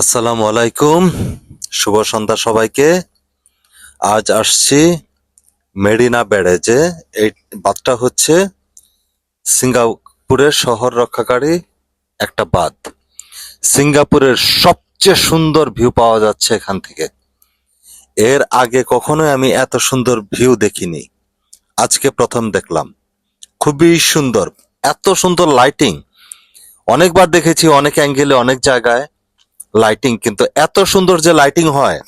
আসসালামু আলাইকুম। শুভ সন্ধ্যা সবাইকে। আজ আসছি মেরিনা ব্যারেজে। এই বাঁধটা হচ্ছে সিঙ্গাপুরের শহর রক্ষাকারী একটা বাঁধ। সিঙ্গাপুরের সবচেয়ে সুন্দর ভিউ পাওয়া যাচ্ছে এখান থেকে। এর আগে কখনোই আমি এত সুন্দর ভিউ দেখিনি। আজকে প্রথম দেখলাম। খুবই সুন্দর, এত সুন্দর লাইটিং অনেকবার দেখেছি, অনেক অ্যাঙ্গেলে অনেক জায়গায়। লাইটিং কিন্তু এত সুন্দর যে লাইটিং হয়,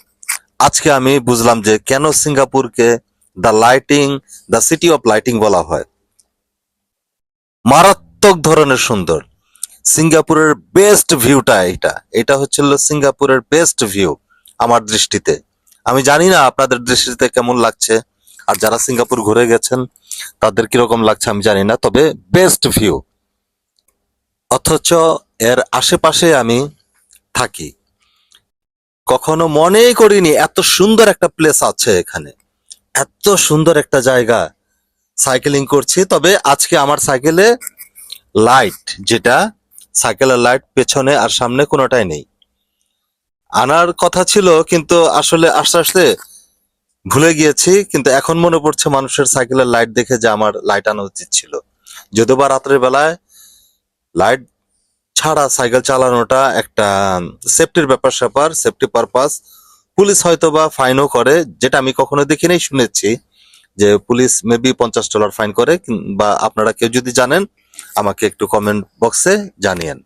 আজকে আমি বুঝলাম যে কেন সিঙ্গাপুরকে the lighting the city of lighting বলা হয়। মারাত্মক ধরনের সুন্দর। সিঙ্গাপুরের বেস্ট ভিউটা এটা এটা হচ্ছিল সিঙ্গাপুরের বেস্ট ভিউ আমার দৃষ্টিতে। আমি জানি না আপনাদের দৃষ্টিতে কেমন লাগছে, আর যারা সিঙ্গাপুর ঘুরে গেছেন, তাদের কীরকম লাগছে আমি জানি না, তবে বেস্ট ভিউ অথচ এর আশেপাশে আমি থাকি। কখনো মনেই করিনি এত সুন্দর একটা প্লেস আছে এখানে। এত সুন্দর একটা জায়গা। সাইকেলিং করছি, তবে আজকে আমার সাইকেলে লাইট যেটা সাইকেলের লাইট পেছনে আর সামনে কোনোটাই নেই। আনার কথা ছিল, কিন্তু আসলে আস্তে আস্তে ভুলে গিয়েছি, কিন্তু এখন মনে পড়ছে মানুষের সাইকেলের লাইট দেখে যে আমার লাইট আনা উচিত ছিল। যদিও বা রাত্রের বেলায় লাইট ছাড়া সাইকেল চালানোটা একটা সেফটির ব্যাপার স্যাপার সেফটি পারপাস পুলিশ হয়তো বা ফাইনও করে, যেটা আমি কখনো দেখিনি, শুনেছি যে পুলিশ মেবি পঞ্চাশ ডলার ফাইন করে বা আপনারা কেউ যদি জানেন, আমাকে একটু কমেন্ট বক্সে জানিয়েন।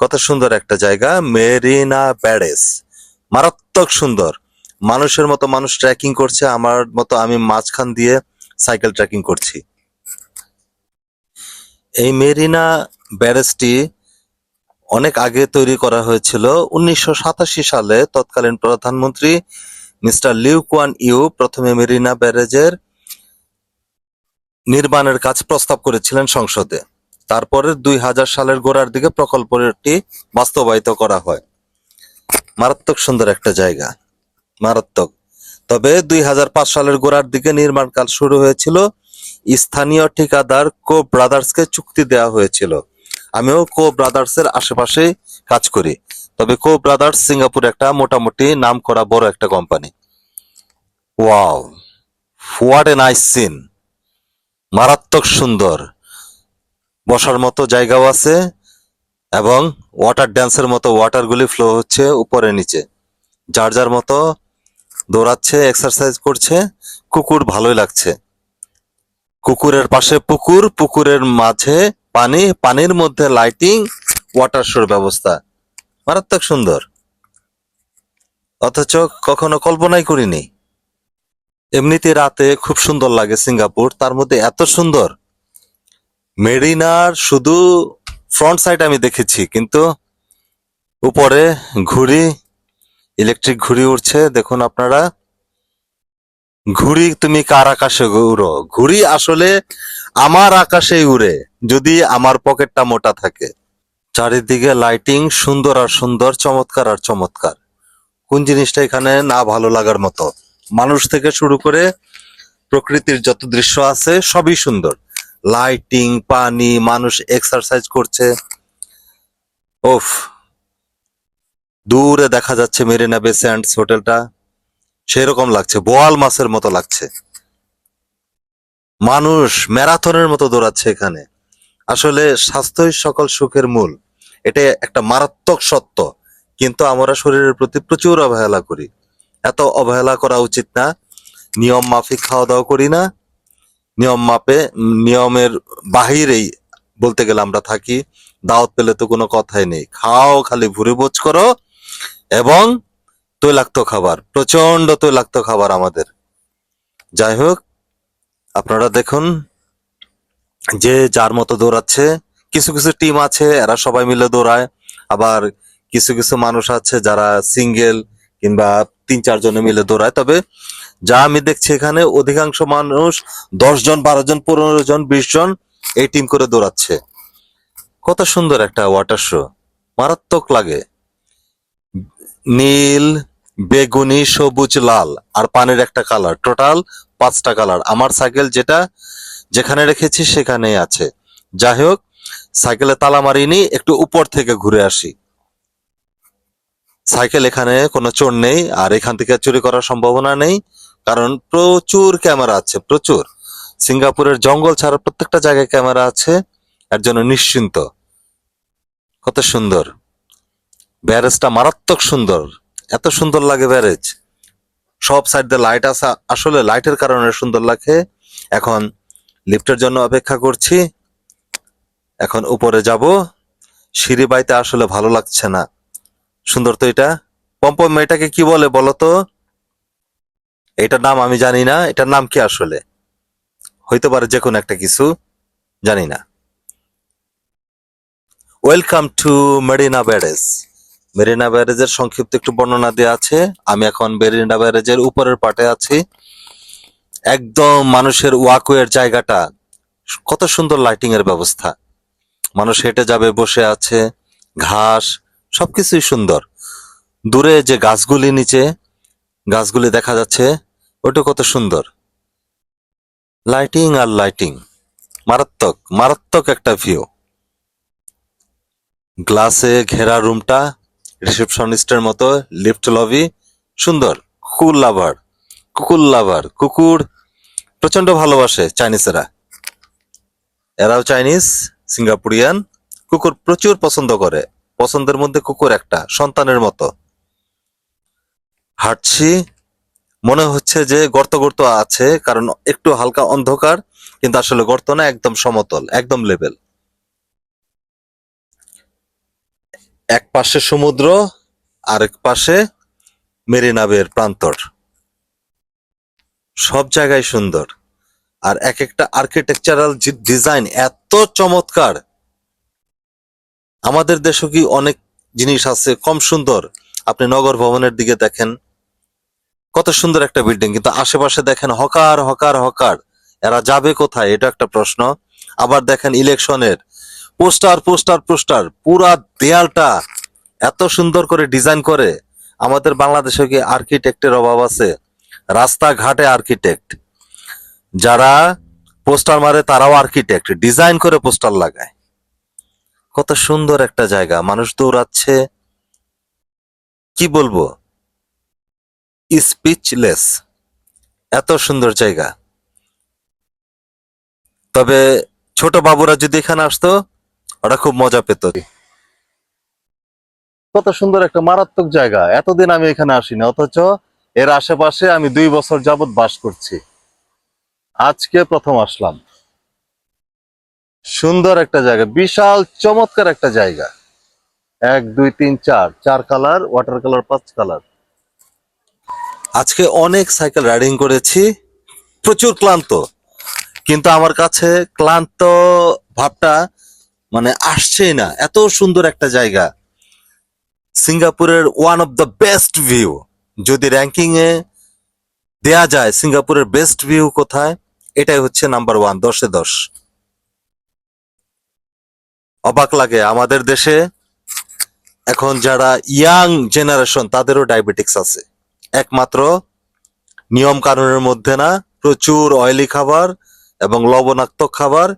কত সুন্দর একটা জায়গা, মেরিনা ব্যারেস মারাত্মক সুন্দর। মানুষের মতো মানুষ ট্রেকিং করছে, আমার মতো আমি মাঝখান দিয়ে সাইকেল ট্রেকিং করছি। এই মেরিনা ব্যারেজটি অনেক আগে তৈরি করা হয়েছিল। উনিশশো সাতাশি সালে তৎকালীন প্রধানমন্ত্রী মিস্টার লিউ কুয়ান ইউ প্রথমে মেরিনা ব্যারেজের নির্মাণের কাজ প্রস্তাব করেছিলেন সংসদে। তারপরে দুই হাজার সালের গোড়ার দিকে প্রকল্পটি বাস্তবায়িত করা হয়। মারাত্মক সুন্দর একটা জায়গা। মারাত্মক। তবে দুই হাজার পাঁচ সালের গোড়ার দিকে নির্মাণ কাজ শুরু হয়েছিল। স্থানীয় ঠিকাদার কো ব্রাদার্সকে চুক্তি দেওয়া হয়েছিল। আমিও কো ব্রাদার্স এর আশেপাশে কাজ করি। তবে কো ব্রাদার্স সিঙ্গাপুর একটা মোটামুটি নাম করা বড় একটা company. Wow, what a nice scene. মারাত্মক সুন্দর। বসার মতো জায়গাও আছে এবং ওয়াটার ড্যান্সের মতো ওয়াটারগুলি ফ্লো হচ্ছে উপরে নিচে। যার যার মতো দৌড়াচ্ছে, এক্সারসাইজ করছে, কুকুর ভালোই লাগছে। কুকুরের পাশে পুকুর, পুকুরের মাঝে পানি, পানির মধ্যে লাইটিং ওয়াটার শোর ব্যবস্থা। মারাত্মক সুন্দর। অথচ কখনো কল্পনাই করিনি। এমনিতে রাতে খুব সুন্দর লাগে সিঙ্গাপুর, তার মধ্যে এত সুন্দর। মেরিনার শুধু ফ্রন্ট সাইড আমি দেখেছি, কিন্তু উপরে ঘুড়ি ইলেকট্রিক ঘুড়ি উঠছে দেখুন আপনারা। ঘুড়ি তুমি কার আকাশে উড়ো ঘুড়ি আসলে আমার আকাশে উড়ে, যদি আমার পকেটটা মোটা থাকে। চারিদিকে লাইটিং সুন্দর আর সুন্দর, চমৎকার আর চমৎকার। কোন জিনিসটা এখানে না ভালো লাগার মতো? মানুষ থেকে শুরু করে প্রকৃতির যত দৃশ্য আছে, সবই সুন্দর। লাইটিং পানি, মানুষ এক্সারসাইজ করছে। ওফ, দূরে দেখা যাচ্ছে মেরিনা বে হোটেলটা। সেরকম লাগছে, বোয়াল মাছের মতো লাগছে। মানুষ ম্যারাথনের মতো দৌড়াচ্ছে এখানে। আসলে স্বাস্থ্যই সকল সুখের মূল। এটা একটা মারাত্মক সত্য। কিন্তু আমরা শরীরের প্রতি প্রচুর অবহেলা করি। এত অবহেলা করা উচিত না। নিয়ম মাফিক খাওয়া দাওয়া করি না। নিয়ম মাপে, নিয়মের বাহিরেই বলতে গেলে আমরা থাকি। দাওয়াত পেলে তো কোনো কথাই নেই। খাও, খালি ভুরে বোঝ করো এবং তৈলাক্ত খাবার প্রচণ্ড তৈলাক্ত খাবার আমাদের। যাই হোক, আপনারা দেখুন যে যার মতো দৌড়াচ্ছে, কিছু কিছু টিম আছে, এরা সবাই মিলে দৌড়ায়, আবার কিছু কিছু মানুষ আছে যারা সিঙ্গেল কিংবা তিন চার চারজনে মিলে দৌড়ায়। তবে যা আমি দেখছি এখানে, অধিকাংশ মানুষ দশ জন, বারো জন, পনেরো জন, বিশ জন এই টিম করে দৌড়াচ্ছে। কত সুন্দর একটা ওয়াটার শো মারাত্মক লাগে। নীল বেগুনি, সবুজ, লাল আর পানির একটা কালার টোটাল পাঁচটা কালার আমার সাইকেল যেটা যেখানে রেখেছি সেখানেই আছে। যাই হোক সাইকেলে তালা মারিনি, একটু উপর থেকে ঘুরে আসি। সাইকেল এখানে কোনো চোর নেই, আর এখান থেকে চুরি করার সম্ভাবনা নেই, কারণ প্রচুর ক্যামেরা আছে, প্রচুর। সিঙ্গাপুরের জঙ্গল ছাড়া প্রত্যেকটা জায়গায় ক্যামেরা আছে, এর জন্য নিশ্চিন্ত। কত সুন্দর। ব্যারেজটা মারাত্মক সুন্দর। এত সুন্দর লাগে ব্যারেজ। সব সাইড লাইট আছে। আসলে লাইটের কারণে সুন্দর লাগে। এখন লিফটের জন্য অপেক্ষা করছি। এখন উপরে যাব। সিঁড়ি বাইতে আসলে ভালো লাগছে না। সুন্দর তো এটা। পম্পম এটাকে কি বলে বলো তো? এটার নাম আমি জানি না। এটার নাম কি আসলে? হইতে পারে যে কোনো একটা কিছু। জানি না। Welcome to Marina Barrage Marina ব্যারেজের সংক্ষিপ্ত একটু বর্ণনা দেওয়া আছে। আমি এখন মেরিনা ব্যারেজের উপরের পাটে আছি। একদম মানুষের ওয়াকওয়ের জায়গাটা, কত সুন্দর লাইটিং এর ব্যবস্থা। মানুষ হেঁটে যাবে, বসে আছে, ঘাস, সবকিছুই সুন্দর। দূরে যে গাছগুলি নিচে, গাছগুলি দেখা যাচ্ছে ওটা কত সুন্দর। লাইটিং আর লাইটিং, মারাত্মক মারাত্মক একটা ভিউ। গ্লাসে ঘেরা রুমটা রিসেপশনিস্টের মতো লিফট লবি, সুন্দর, কুকুর লাভার কুকুর লাভার, কুকুর প্রচণ্ড ভালোবাসে চাইনিজেরা। এরাও চাইনিজ, সিঙ্গাপুরিয়ান, কুকুর প্রচুর পছন্দ করে। পছন্দের মধ্যে কুকুর একটা, সন্তানের মতো। হাঁটছি, মনে হচ্ছে যে গর্ত গর্ত আছে, কারণ একটু হালকা অন্ধকার, কিন্তু আসলে গর্ত না, একদম সমতল, একদম লেভেল এক পাশে সমুদ্র, আরেক পাশে মেরিনাবের প্রান্তর। সব জায়গায় সুন্দর। আর এক একটা আর্কিটেকচারাল ডিজাইন এত চমৎকার। আমাদের দেশে কি অনেক জিনিস আছে কম সুন্দর? আপনি নগর ভবনের দিকে দেখেন, কত সুন্দর একটা বিল্ডিং কিন্তু আশেপাশে দেখেন হকার হকার হকার। এরা যাবে কোথায়? এটা একটা প্রশ্ন। আবার দেখেন ইলেকশনের পোস্টার পোস্টার পোস্টার, পুরা দেয়ালটা এত সুন্দর করে ডিজাইন করে। আমাদের বাংলাদেশে কি আর্কিটেক্টের অভাব আছে? রাস্তাঘাটে আর্কিটেক্ট। যারা পোস্টার মারে তারাও আর্কিটেক্ট। ডিজাইন করে পোস্টার লাগায়। কত সুন্দর একটা জায়গা। মানুষ দৌড়াচ্ছে। কি বলব? স্পিচলেস। এত সুন্দর জায়গা। তবে ছোট বাবুরা যদি এখানে আসতো ওরা খুব মজা পেত। কত সুন্দর একটা মারাত্মক জায়গা। এতদিন আমি এখানে আসিনি, অথচ এর আশেপাশে আমি দুই বছর যাবত বাস করছি। আজকে প্রথম আসলাম। সুন্দর একটা জায়গা, বিশাল চমৎকার একটা জায়গা। এক, দুই, তিন, চার চার কালার, ওয়াটার কালার, পাঁচ কালার। আজকে অনেক সাইকেল রাইডিং করেছি, প্রচুর ক্লান্ত। কিন্তু আমার কাছে ক্লান্ত ভাবটা মানে আসছেই না। এত সুন্দর একটা জায়গা। সিঙ্গাপুরের one of the best view যদি র্যাঙ্কিং এ দেয়া যায় সিঙ্গাপুরের বেস্ট ভিউ কোথায়, এটাই হচ্ছে নাম্বার ওয়ান দশে দশ। অবাক লাগে আমাদের দেশে। এখন যারা ইয়াং জেনারেশন তাদেরও ডায়াবেটিক্স আছে। একমাত্র নিয়ম কানুনের মধ্যে না, প্রচুর অয়েলি খাবার এবং লবণাক্ত খাবার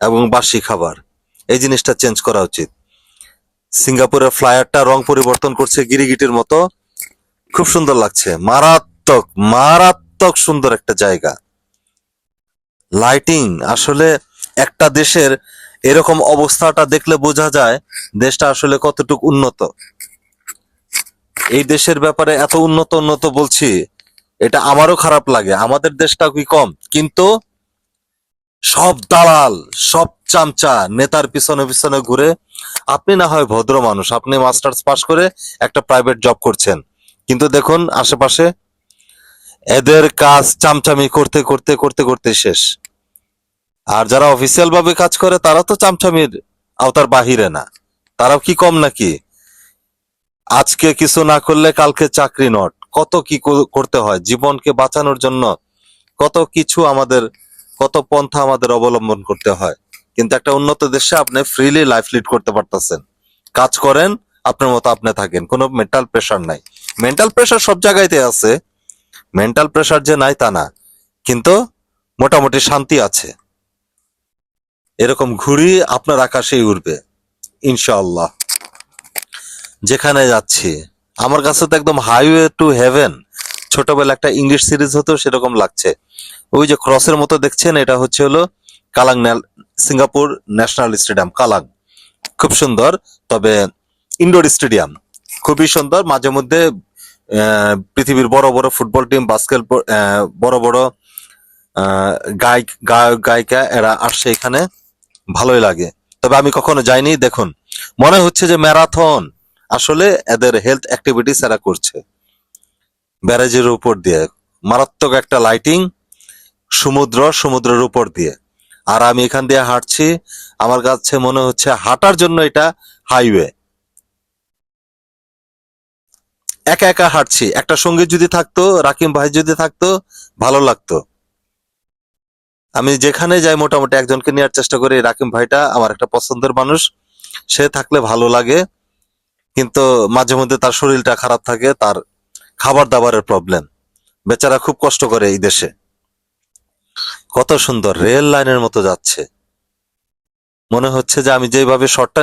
এবং বাসি খাবার। এই জিনিসটা চেঞ্জ করা উচিত। সিঙ্গাপুরের ফ্লায়ারটা রং পরিবর্তন করছে গিরিগিটির মতো। খুব সুন্দর লাগছে। মারাত্মক মারাত্মক সুন্দর একটা জায়গা। লাইটিং আসলে একটা দেশের এরকম অবস্থাটা দেখলে বোঝা যায় দেশটা আসলে কতটুকু উন্নত। এই দেশের ব্যাপারে এত উন্নত উন্নত বলছি, এটা আমারও খারাপ লাগে। আমাদের দেশটা কি কম? কিন্তু সব দালাল, সব চামচা নেতার পিছনে পিছনে ঘুরে, আপনি না হয় ভদ্র মানুষ, আপনি মাস্টার্স পাশ করে একটা প্রাইভেট জব করছেন। কিন্তু দেখুন, আশেপাশে এদের কাজ চামচামি করতে করতে করতে করতে শেষ। আর যারা অফিসিয়াল ভাবে কাজ করে, তারা তো চামচামির আওতার বাহিরে না। তারাও কি কম নাকি? আজকে কিছু না করলে কালকে চাকরি নট। কত কি, করতে হয়? জীবনকে বাঁচানোর জন্য কত কিছু আমাদের কত পন্থা আমাদের অবলম্বন করতে হয়। কিন্তু একটা উন্নত দেশে আপনি ফ্রিলি লাইফ লিড করতে পারতেছেন। কাজ করেন, আপনার মতো আপনি থাকেন, কোনো মেন্টাল প্রেশার নাই। মেন্টাল প্রেশার সব জায়গায়তে আছে মেন্টাল প্রেশার যে নাই তা না, কিন্তু মোটামুটি শান্তি আছে। এরকম ঘুড়ি আপনার আকাশেই উড়বে, ইনশাআল্লাহ। যেখানে যাচ্ছি, আমার কাছে তো একদম হাইওয়ে টু হেভেন ছোটবেলা একটা ইংলিশ সিরিজ হতো, সেরকম লাগছে। ওই যে ক্রসের মতো দেখছেন, এটা হচ্ছে হলো Kallang Singapore National Stadium, Kallang. খুব সুন্দর, তবে ইনডোর স্টেডিয়াম। খুবই সুন্দর, মাঝে মধ্যে পৃথিবীর বড় বড় ফুটবল টিম বাস্কেট বড় বড় গায়ক গায়ক, গায়িকা, এরা আসছে এখানে। ভালোই লাগে। তবে আমি কখনো যাইনি, দেখুন। মনে হচ্ছে যে ম্যারাথন। আসলে এদের হেলথ অ্যাক্টিভিটিস এরা করছে। ব্যারেজের উপর দিয়ে। মারাত্মক একটা লাইটিং সমুদ্র, সমুদ্রের উপর দিয়ে। আর আমি এখান দিয়ে হাঁটছি, আমার কাছে মনে হচ্ছে হাঁটার জন্য এটা হাইওয়ে। একা একা হাঁটছি। একটা সঙ্গী যদি থাকতো, রাকিম ভাই যদি থাকতো, ভালো লাগতো। আমি যেখানে যাই, মোটামুটি একজনকে নেওয়ার চেষ্টা করি। রাকিম ভাইটা আমার একটা পছন্দের মানুষ। সে থাকলে ভালো লাগে। কিন্তু মাঝে মধ্যে তার শরীরটা খারাপ থাকে, তার খাবার দাবারের প্রবলেম বেচারা খুব কষ্ট করে এই দেশে। কত সুন্দর, রেল লাইনের মতো যাচ্ছে। মনে হচ্ছে যে আমি যেভাবে শটটা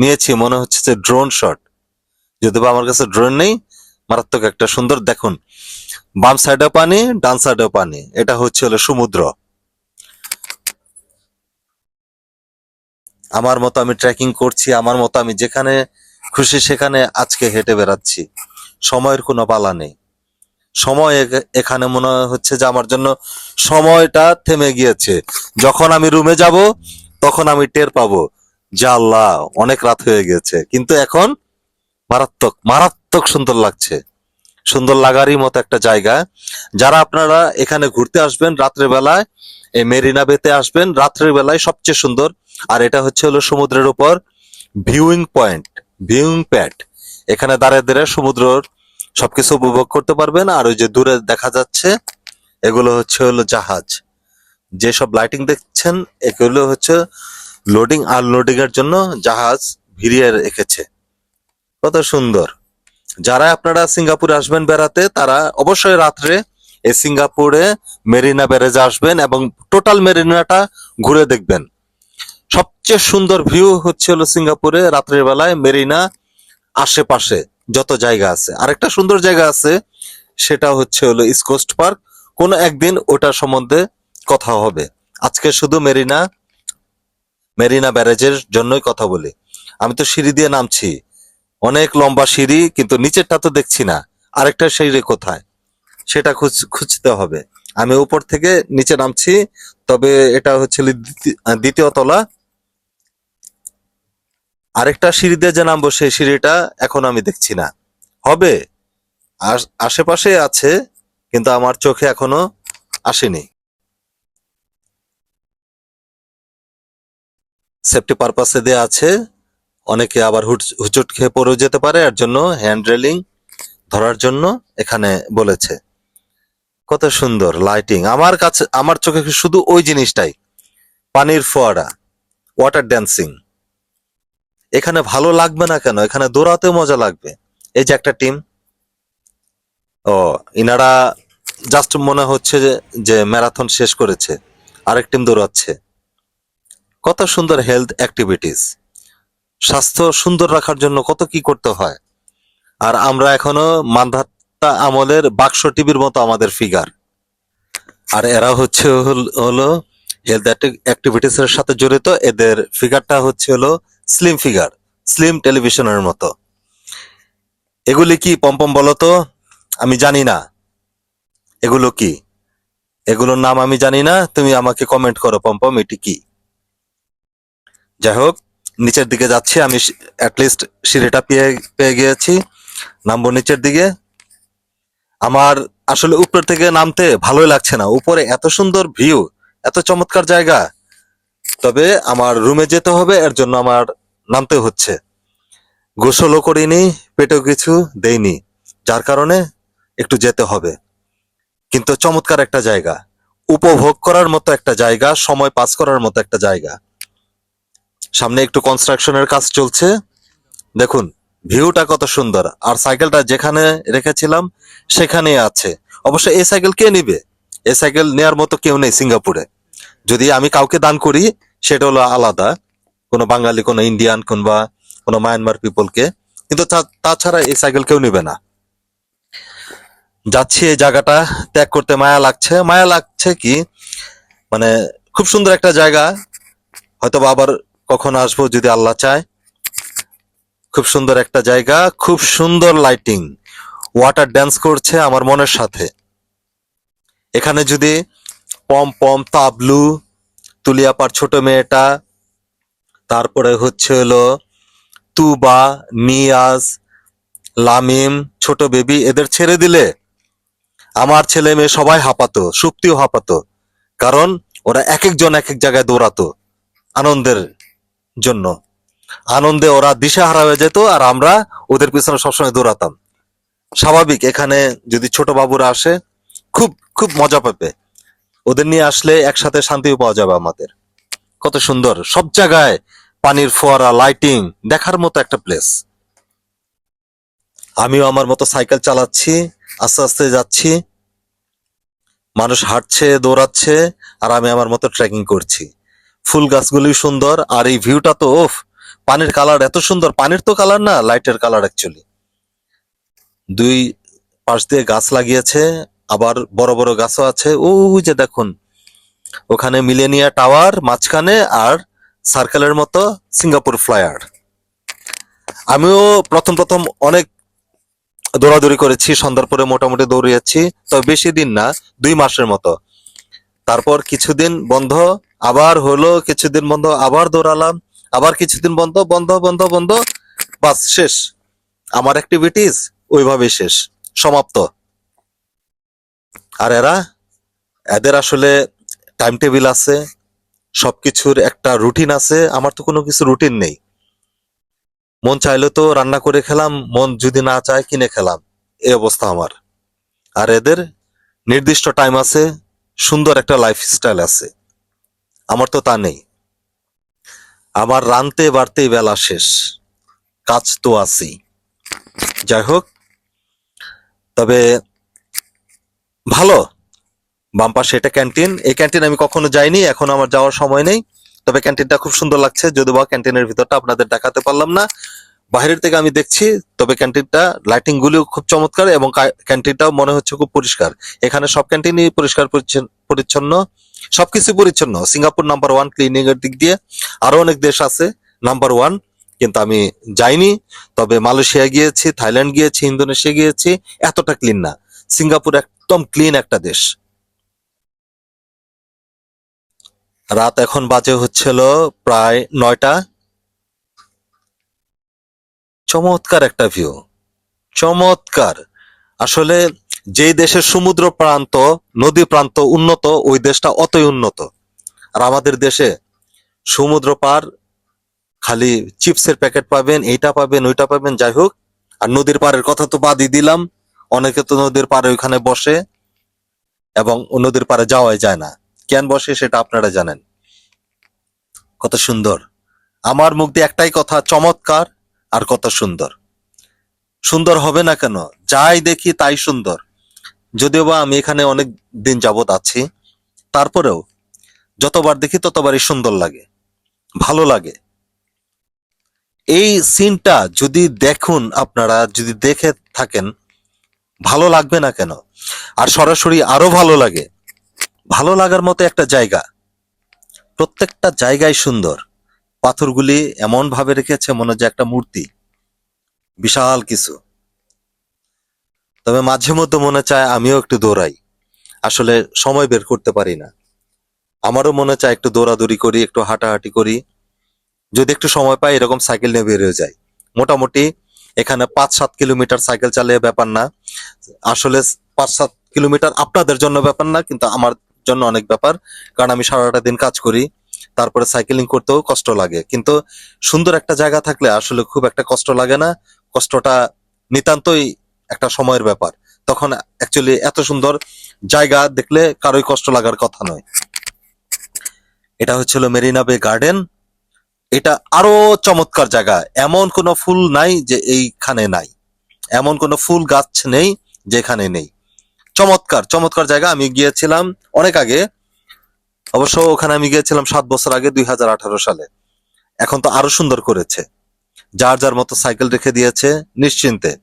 নিয়েছি, মনে হচ্ছে যে ড্রোন শট যদি বা আমার কাছে ড্রোন নেই, মারাত্মক একটা সুন্দর, দেখুন, বাম সাইডে পানি, ডান সাইডে পানি। এটা হচ্ছে হলো সমুদ্র। আমার মতো আমি ট্রেকিং করছি, আমার মতো আমি যেখানে খুশি সেখানে আজকে হেঁটে বেড়াচ্ছি। সময়ের কোনো পালা নেই। সময় এখ- এখানে মনে হচ্ছে যে আমার জন্য সময়টা থেমে গিয়েছে। যখন আমি রুমে যাব, তখন আমি টের পাবো যে আল্লাহ, অনেক রাত হয়ে গেছে কিন্তু এখন মারাত্মক মারাত্মক সুন্দর লাগছে। সুন্দর লাগারই মতো একটা জায়গা। যারা আপনারা এখানে ঘুরতে আসবেন রাত্রের বেলায়, এই মেরিনা বেতে আসবেন, রাত্রের বেলায় সবচেয়ে সুন্দর। আর এটা হচ্ছে হলো সমুদ্রের উপর ভিউইং পয়েন্ট ভিউইং প্যাড এখানে দাঁড়িয়ে দাঁড়িয়ে সমুদ্রের সবকিছু উপভোগ করতে পারবেন। আর ওই যে দূরে দেখা যাচ্ছে, এগুলো হচ্ছে হলো জাহাজ। যেসব লাইটিং দেখছেন, এগুলো হচ্ছে লোডিং আনলোডিং এর জন্য জাহাজ ভিড়িয়ে রেখেছে। কত সুন্দর। যারা আপনারা সিঙ্গাপুরে আসবেন বেড়াতে, তারা অবশ্যই রাত্রে এই সিঙ্গাপুরে মেরিনা ব্যারেজে আসবেন এবং টোটাল মেরিনাটা ঘুরে দেখবেন। সবচেয়ে সুন্দর ভিউ হচ্ছে হলো সিঙ্গাপুরে রাত্রের বেলায় মেরিনা আশেপাশে। যত জায়গা আছে। আরেকটা সুন্দর জায়গা আছে, সেটা হচ্ছে হলো ইস্ট পার্ক কোনো একদিন ওটা সম্বন্ধে কথা হবে। আজকে শুধু মেরিনা মেরিনা ব্যারেজের জন্যই কথা বলি। আমি তো সিঁড়ি দিয়ে নামছি। অনেক লম্বা সিঁড়ি, কিন্তু নিচেরটা তো দেখছি না। আরেকটা সিঁড়ি কোথায়? সেটা খুঁজ- খুঁজতে হবে। আমি উপর থেকে নিচে নামছি, তবে এটা হচ্ছে দ্বিতীয় তলা। আরেকটা সিঁড়ি দিয়ে যে নামবো, সেই সিঁড়িটা এখন আমি দেখছি না। হবে। আশ- আশেপাশে আছে, কিন্তু আমার চোখে এখনও আসেনি। সেফটি পারপাসে দেয়া আছে। অনেকে আবার হুচট খেয়ে পড়েও যেতে পারে, এর জন্য হ্যান্ড রেলিং ধরার জন্য এখানে বলেছে। কত সুন্দর লাইটিং। আমার কাছে, আমার চোখে শুধু ওই জিনিসটাই? পানির ফোয়ারা, ওয়াটার ড্যান্সিং। এখানে ভালো লাগবে না কেন? এখানে দৌড়াতেও মজা লাগবে। এই যে একটা টিম ও, ইনারা জাস্ট মনে হচ্ছে যে ম্যারাথন শেষ করেছে। আরেক টিম দৌড়াচ্ছে। কত সুন্দর হেলথ অ্যাক্টিভিটিস স্বাস্থ্য সুন্দর রাখার জন্য কত কি করতে হয়। আর আমরা এখনও মান্ধাত্তা আমলের বাক্স টিভির মতো আমাদের ফিগার আর এরা হচ্ছে হলো হেলথ অ্যাক্টিভিটিস এর সাথে জড়িত। এদের ফিগারটা হচ্ছে হলো স্লিম ফিগার স্লিম টেলিভিশনের মতো। এগুলি কি পম্পম বলো তো? আমি জানি না। এগুলো কি? এগুলোর নাম আমি জানি না। তুমি আমাকে কমেন্ট করো পম্পম এটি কি? যাই হোক নিচের দিকে যাচ্ছি। আমি অ্যাটলিস্ট সিঁড়িটা পেয়ে পেয়ে গিয়েছি। নামবো নিচের দিকে। আমার আসলে উপর থেকে নামতে ভালোই লাগছে না। উপরে এত সুন্দর ভিউ এত চমৎকার জায়গা। তবে আমার রুমে যেতে হবে, এর জন্য আমার নামতে হচ্ছে। গোসলও করিনি, পেটেও কিছু দেইনি, যার কারণে একটু যেতে হবে। কিন্তু চমৎকার একটা জায়গা। উপভোগ করার মতো একটা জায়গা, সময় পাস করার মতো একটা জায়গা। সামনে একটু কনস্ট্রাকশনের কাজ চলছে। দেখুন ভিউটা কত সুন্দর। আর সাইকেলটা যেখানে রেখেছিলাম সেখানেই আছে। অবশ্য এই সাইকেল কে নিবে? এই সাইকেল নেয়ার মতো কেউ নেই সিঙ্গাপুরে। যদি আমি কাউকে দান করি সেটা হলো আলাদা। কোনো বাঙালি, কোনো ইন্ডিয়ান কিংবা কোনো মায়ানমার পিপলকে কিন্তু তাছাড়া এই সাইকেল কেউ নেবে না। যাচ্ছি এই জায়গাটা, ত্যাগ করতে মায়া লাগছে। মায়া লাগছে কি? মানে খুব সুন্দর একটা জায়গা। হয়তো আবার কখন আসব যদি আল্লাহ চায়। খুব সুন্দর একটা জায়গা, খুব সুন্দর লাইটিং ওয়াটার ড্যান্স করছে আমার মনের সাথে। এখানে যদি পম পম, তাবলু তুলিয়াপার ছোট মেয়েটা, তারপরে হচ্ছে হলো তুবা, নিয়াজ, লামিম, ছোট বেবি, এদের ছেড়ে দিলে আমার ছেলে মেয়ে সবাই হাঁপাতো, সুপ্তিও হাঁপাতো, কারণ ওরা এক একজন এক এক জায়গায় দৌড়াতো আনন্দের জন্য। আনন্দে ওরা দিশাহারা হয়ে যেত আর আমরা ওদের পিছনে সবসময় দৌড়াতাম। স্বাভাবিক, এখানে যদি ছোট বাবুরা আসে, খুব খুব মজা পাবে ওদের নিয়ে আসলে একসাথে শান্তিও পাওয়া যাবে আমাদের। কত সুন্দর। সব জায়গায় পানির ফোয়ারা লাইটিং দেখার মতো একটা প্লেস আমিও আমার মতো সাইকেল চালাচ্ছি, আস্তে আস্তে যাচ্ছি। মানুষ হাঁটছে, দৌড়াচ্ছে, আর আমি আমার মতো ট্রেকিং করছি। ফুল গাছগুলি সুন্দর, আর এই ভিউটা তো ওফ পানির কালার এত সুন্দর। পানির তো কালার না লাইটের কালার অ্যাকচুয়ালি দুই পাশ দিয়ে গাছ লাগিয়েছে আবার বড় বড় গাছও আছে। ওই যে দেখুন, ওখানে মিলেনিয়া টাওয়ার মাঝখানে আর সার্কেলের মতো সিঙ্গাপুর ফ্লায়ার আমিও প্রথম প্রথম অনেক দৌড়াদৌড়ি করেছি সন্ধ্যার পরে মোটামুটি দৌড়িয়েছি, তবে বেশি দিন না, দুই মাসের মতো। তারপর কিছুদিন বন্ধ, আবার হলো, কিছুদিন বন্ধ, আবার দৌড়ালাম, আবার কিছুদিন বন্ধ বন্ধ বন্ধ বন্ধ, বাস শেষ। আমার অ্যাক্টিভিটিস ওইভাবেই শেষ, সমাপ্ত। আর এরা, এদের আসলে টাইম টেবিল আছে, সবকিছুর একটা রুটিন আছে, আমার তো কোনো কিছু রুটিন নেই। মন চাইলে তো রান্না করে খেলাম, মন যদি না চায় কিনে খেলাম, এই অবস্থা আমার। আর এদের নির্দিষ্ট টাইম আছে, সুন্দর একটা লাইফ স্টাইল আছে। আমার তো তা নেই। আমার রানতে বাড়তেই বেলা শেষ, কাজ তো আছেই। যাই হোক, তবে ভালো? বাম এটা ক্যান্টিন। এই ক্যান্টিন আমি কখনো যাইনি, এখন আমার যাওয়ার সময় নেই। তবে ক্যান্টিনটা খুব সুন্দর লাগছে যদি বা ক্যান্টিনের ভিতরটা আপনাদের দেখাতে পারলাম না। বাইরের থেকে আমি দেখছি, তবে ক্যান্টিনটা লাইটিং গুলিও খুব চমৎকার এবং ক্যান্টিনটাও মনে হচ্ছে খুব পরিষ্কার। এখানে সব ক্যান্টিনই পরিষ্কার পরিচ্ছন্ন- সবকিছু পরিচ্ছন্ন। সিঙ্গাপুর নাম্বার ওয়ান ক্লিনিং এর দিক দিয়ে আরও অনেক দেশ আছে নাম্বার ওয়ান কিন্তু আমি যাইনি, তবে মালয়েশিয়া গিয়েছি, থাইল্যান্ড গিয়েছি, ইন্দোনেশিয়া গিয়েছি, এতটা ক্লিন না। সিঙ্গাপুর একদম ক্লিন একটা দেশ। রাত এখন বাজে হচ্ছিল প্রায় নয়টা। চমৎকার একটা ভিউ চমৎকার। আসলে যেই দেশের সমুদ্র প্রান্ত নদী প্রান্ত উন্নত, ওই দেশটা অতই উন্নত। আর আমাদের দেশে সমুদ্র পার, খালি চিপসের প্যাকেট পাবেন, এইটা পাবেন, ওইটা পাবেন, যাই হোক। আর নদীর পাড়ের কথা তো বাদই দিলাম। অনেকে তো নদীর পাড়ে ওইখানে বসে এবং নদীর পাড়ে যাওয়াই যায় না। কেন বসে সেটা আপনারা জানেন। কত সুন্দর। আমার মুখ দিয়ে একটাই কথা, চমৎকার আর কত সুন্দর। সুন্দর হবে না কেন? যাই দেখি তাই সুন্দর। যদিও বা আমি এখানে অনেক দিন যাবত আছি, তারপরেও যতবার দেখি ততবারই সুন্দর লাগে, ভালো লাগে। এই সিনটা যদি দেখুন আপনারা, যদি দেখে থাকেন ভালো লাগবে না কেন? আর সরাসরি আরও ভালো লাগে। ভালো লাগার মতো একটা জায়গা। প্রত্যেকটা জায়গায় সুন্দর। পাথরগুলি এমন ভাবে রেখেছে মনে হচ্ছে একটা মূর্তি। বিশাল কিছু। তবে মাঝে মধ্যে মনে চায় আমিও একটু দৌড়াই। আসলে সময় বের করতে পারি না। আমারও মনে চায় একটু দৌড়াদৌড়ি করি, একটু হাঁটাহাঁটি করি। যদি একটু সময় পাই, এরকম সাইকেল নিয়ে বের হয়ে যাই। মোটামুটি এখানে পাঁচ সাত কিলোমিটার সাইকেল চালিয়ে ব্যাপার না। আসলে পাঁচ সাত কিলোমিটার আপনাদের জন্য ব্যাপার না, কিন্তু আমার জন্য অনেক ব্যাপার। কারণ আমি সারাটা দিন কাজ করি, তারপরে সাইকেলিং করতেও কষ্ট লাগে। কিন্তু সুন্দর একটা জায়গা থাকলে আসলে খুব একটা কষ্ট লাগে না। কষ্টটা নিতান্তই একটা সময়ের ব্যাপার। তখন অ্যাকচুয়ালি এত সুন্দর জায়গা দেখলে কারোই কষ্ট লাগার কথা নয়। এটা হচ্ছিল মেরিনা বে গার্ডেন। এটা আরও চমৎকার জায়গা। এমন কোনো ফুল নাই যে এইখানে নাই। এমন কোনো ফুল গাছ নেই যেখানে নেই। চমৎকার চমৎকার জায়গা। আমি গিয়েছিলাম অনেক আগে। অবশ্য ওখানে আমি গিয়েছিলাম সাত বছর আগে, দুই হাজার আঠারো সালে। এখন তো আরও সুন্দর করেছে। যার যার মতো সাইকেল রেখে দিয়েছে, নিশ্চিন্তে।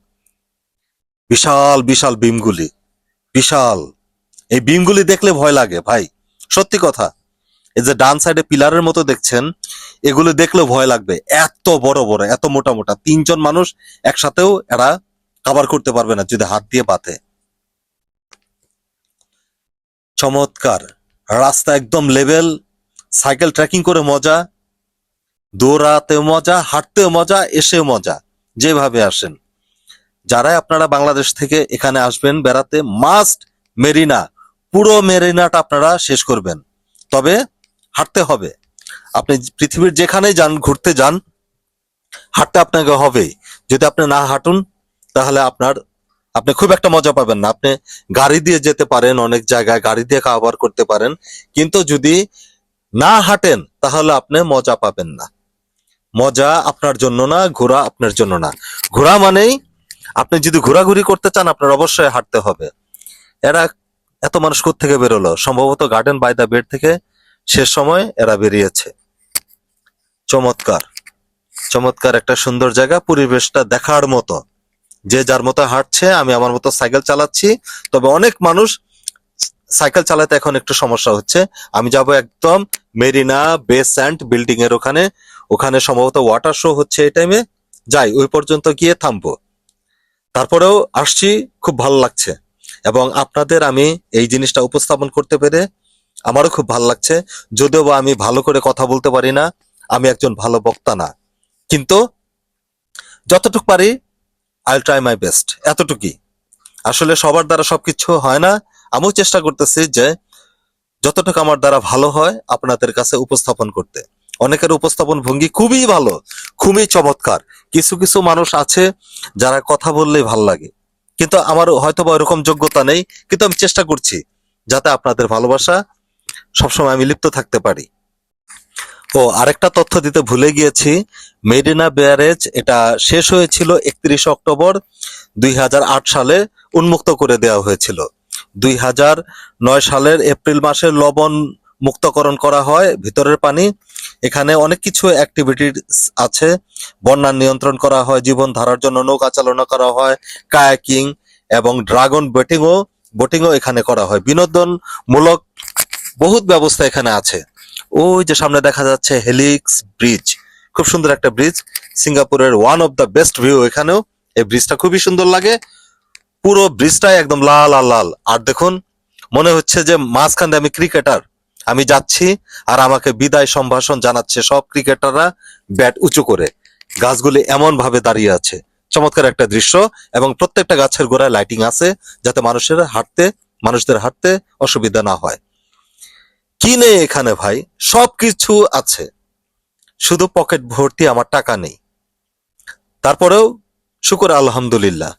বিশাল বিশাল বিমগুলি। বিশাল। এই বিমগুলি দেখলে ভয় লাগে, ভাই। সত্যি কথা। এই যে ডান সাইডে পিলারের মতো দেখছেন, এগুলো দেখলেও ভয় লাগবে। এত বড় বড়, এত মোটা মোটা। তিনজন মানুষ একসাথেও এরা কাভার করতে পারবে না যদি হাত দিয়ে পাতে চমৎকার। রাস্তা একদম লেভেল সাইকেল ট্রেকিং করে মজা, দৌড়াতেও মজা, হাঁটতেও মজা, এসেও মজা, যেভাবে আসেন। যারাই আপনারা বাংলাদেশ থেকে এখানে আসবেন, বেড়াতে মাস্ট মেরিনা, পুরো মেরিনাটা আপনারা শেষ করবেন। তবে হাঁটতে হবে। আপনি পৃথিবীর যেখানেই যান, ঘুরতে যান, হাঁটতে আপনাকে হবে যদি আপনি না হাঁটুন তাহলে আপনার, আপনি খুব একটা মজা পাবেন না। আপনি গাড়ি দিয়ে যেতে পারেন, অনেক জায়গায় গাড়ি দিয়ে খাবার করতে পারেন। কিন্তু যদি না হাঁটেন, তাহলে আপনি মজা পাবেন না। মজা আপনার জন্য না, ঘোরা আপনার জন্য না। ঘোরা মানেই আপনি যদি ঘোরাঘুরি করতে চান, আপনার অবশ্যই হাঁটতে হবে। এরা এত মানুষ থেকে বেরোলো? সম্ভবত গার্ডেন বাই দ্য বেড থেকে শেষ সময় এরা বেরিয়েছে। চমৎকার। চমৎকার একটা সুন্দর জায়গা, পরিবেশটা দেখার মতো। যে যার মতো হাঁটছে, আমি আমার মতো সাইকেল চালাচ্ছি। তবে অনেক মানুষ সাইকেল চালাতে এখন একটু সমস্যা হচ্ছে। আমি যাব একদম মেরিনা বেস স্যান্ড বিল্ডিং এর ওখানে। ওখানে সম্ভবত ওয়াটার শো হচ্ছে এই টাইমে। যাই, ওই পর্যন্ত গিয়ে থামবো। তারপরেও আসছি, খুব ভালো লাগছে। এবং আপনাদের আমি এই জিনিসটা উপস্থাপন করতে পেরে আমারও খুব ভালো লাগছে। যদিও বা আমি ভালো করে কথা বলতে পারি না, আমি একজন ভালো বক্তা না। কিন্তু যতটুকু পারি আই ট্রাই মাই বেস্ট এতটুকুই। আসলে সবার দ্বারা সবকিছু হয় না। আমিও চেষ্টা করতেছি যে যতটুকু আমার দ্বারা ভালো হয় আপনাদের কাছে উপস্থাপন করতে। অনেকের উপস্থাপন ভঙ্গি খুবই ভালো, খুবই চমৎকার। কিছু কিছু মানুষ আছে যারা কথা বললেই ভালো লাগে। কিন্তু আমার হয়তো বা ওরকম যোগ্যতা নেই, কিন্তু আমি চেষ্টা করছি যাতে আপনাদের ভালোবাসা সবসময় আমি লিপ্ত থাকতে পারি। ও আরেকটা তথ্য দিতে ভুলে গিয়েছি। মেডিনা ব্যারেজ এটা শেষ হয়েছিল একত্রিশ অক্টোবর দুই হাজার আট সালে উন্মুক্ত করে দেওয়া হয়েছিল। দুই সালের এপ্রিল মাসে লবণ মুক্তকরণ করা হয় ভিতরের পানি। এখানে অনেক কিছু অ্যাক্টিভিটি আছে। বন্যা নিয়ন্ত্রণ করা হয়, জীবন ধারার জন্য নৌকা চালনা করা হয় কায়াকিং এবং ড্রাগন বোটিংও বোটিংও এখানে করা হয়। বিনোদনমূলক বহুত ব্যবস্থা এখানে আছে। ওই যে সামনে দেখা যাচ্ছে হেলিক্স ব্রিজ। খুব সুন্দর একটা ব্রিজ। সিঙ্গাপুরের one of the best view এখানেও। এই ব্রিজটা খুবই সুন্দর লাগে। পুরো ব্রিজটাই একদম লাল আর লাল। আর দেখুন, মনে হচ্ছে যে মাঝখান দিয়ে আমি ক্রিকেটার। আমি যাচ্ছি আর আমাকে বিদায় সম্ভাষণ জানাচ্ছে সব ক্রিকেটাররা ব্যাট উঁচু করে। গাছগুলি এমন ভাবে দাঁড়িয়ে আছে। চমৎকার একটা দৃশ্য এবং প্রত্যেকটা গাছের গোড়ায় লাইটিং আছে যাতে মানুষের হাঁটতে, মানুষদের হাঁটতে অসুবিধা না হয়। কি নেই এখানে ভাই? সবকিছু আছে। শুধু পকেট ভর্তি আমার টাকা নেই। তারপরেও শুকুর আলহামদুলিল্লাহ।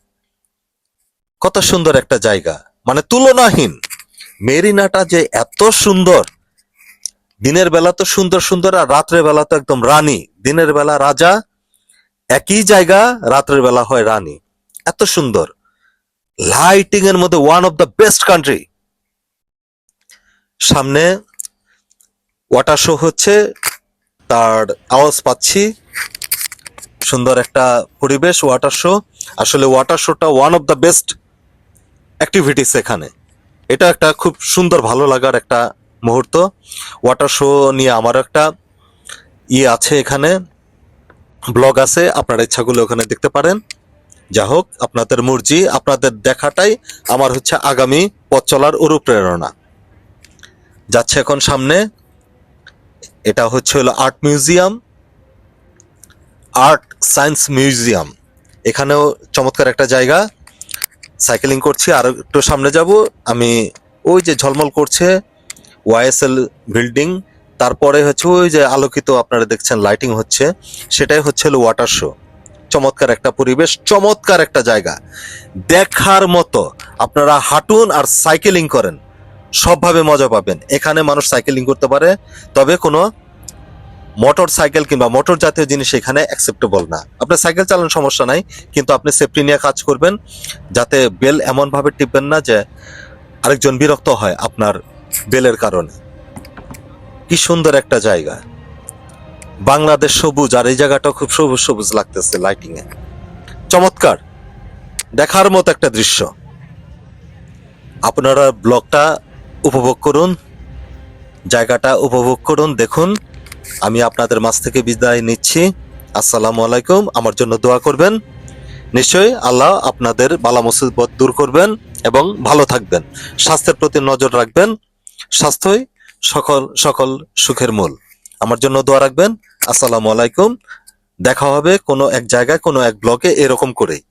কত সুন্দর একটা জায়গা। মানে তুলনাহীন। মেরিনাটা যে এত সুন্দর। দিনের বেলা তো সুন্দর সুন্দর আর রাত্রের বেলা তো একদম রানী। দিনের বেলা রাজা, একই জায়গা, রাত্রের বেলা হয় রানী। এত সুন্দর। লাইটিং এর মধ্যে one of the best country সামনে ওয়াটার শো হচ্ছে, তার আওয়াজ পাচ্ছি। সুন্দর একটা পরিবেশ, ওয়াটার শো। আসলে ওয়াটার শোটা one of the best activities এখানে। এটা একটা খুব সুন্দর, ভালো লাগার একটা মুহূর্ত। ওয়াটার শো নিয়ে আমার একটা ইয়ে আছে এখানে। ব্লগ আছে, আপনারা ইচ্ছাগুলো ওখানে দেখতে পারেন। যা হোক, আপনাদের মর্জি, আপনাদের দেখাটাই আমার হচ্ছে আগামী পথ চলার অনুপ্রেরণা। যাচ্ছে এখন সামনে। এটা হচ্ছে হলো art museum art science museum এখানেও চমৎকার একটা জায়গা। সাইকেলিং করছি, আর একটু সামনে যাব। আমি ওই যে ঝলমল করছে ওয়াইএসএল বিল্ডিং তারপরে হচ্ছে ওই যে আলোকিত আপনারা দেখছেন লাইটিং হচ্ছে, সেটাই হচ্ছে হলো ওয়াটার শো চমৎকার একটা পরিবেশ, চমৎকার একটা জায়গা। দেখার মতো, আপনারা হাঁটুন আর সাইকেলিং করেন। সবভাবে মজা পাবেন। এখানে মানুষ সাইকেলিং করতে পারে, তবে কোনো মোটর সাইকেল কিংবা মোটর জাতীয় জিনিস এখানে অ্যাকসেপ্টেবল না। আপনার সাইকেল চালানোর সমস্যা নাই, কিন্তু আপনি সেফটি নিয়ে কাজ করবেন, যাতে বেল এমন ভাবে টিপবেন না যে আরেকজন বিরক্ত হয় আপনার বেলের কারণে। কি সুন্দর একটা জায়গা। বাংলাদেশ সবুজ, আর এই জায়গাটা খুব সবুজ সবুজ লাগতেছে লাইটিং এ চমৎকার। দেখার মতো একটা দৃশ্য। আপনারা ব্লগটা উপভোগ করুন। জায়গাটা উপভোগ করুন, দেখুন। আমি আপনাদের মাছ থেকে বিদায় নিচ্ছি। আসসালামু আলাইকুম। আমার জন্য দোয়া করবেন। নিশ্চয়ই আল্লাহ আপনাদের বালা মুসিবত দূর করবেন এবং ভালো থাকবেন। স্বাস্থ্যের প্রতি নজর রাখবেন। স্বাস্থ্যই সকল সকল সুখের মূল। আমার জন্য দোয়া রাখবেন। আসসালামু আলাইকুম। দেখা হবে কোনো এক জায়গায়, কোনো এক ব্লকে এরকম করেই।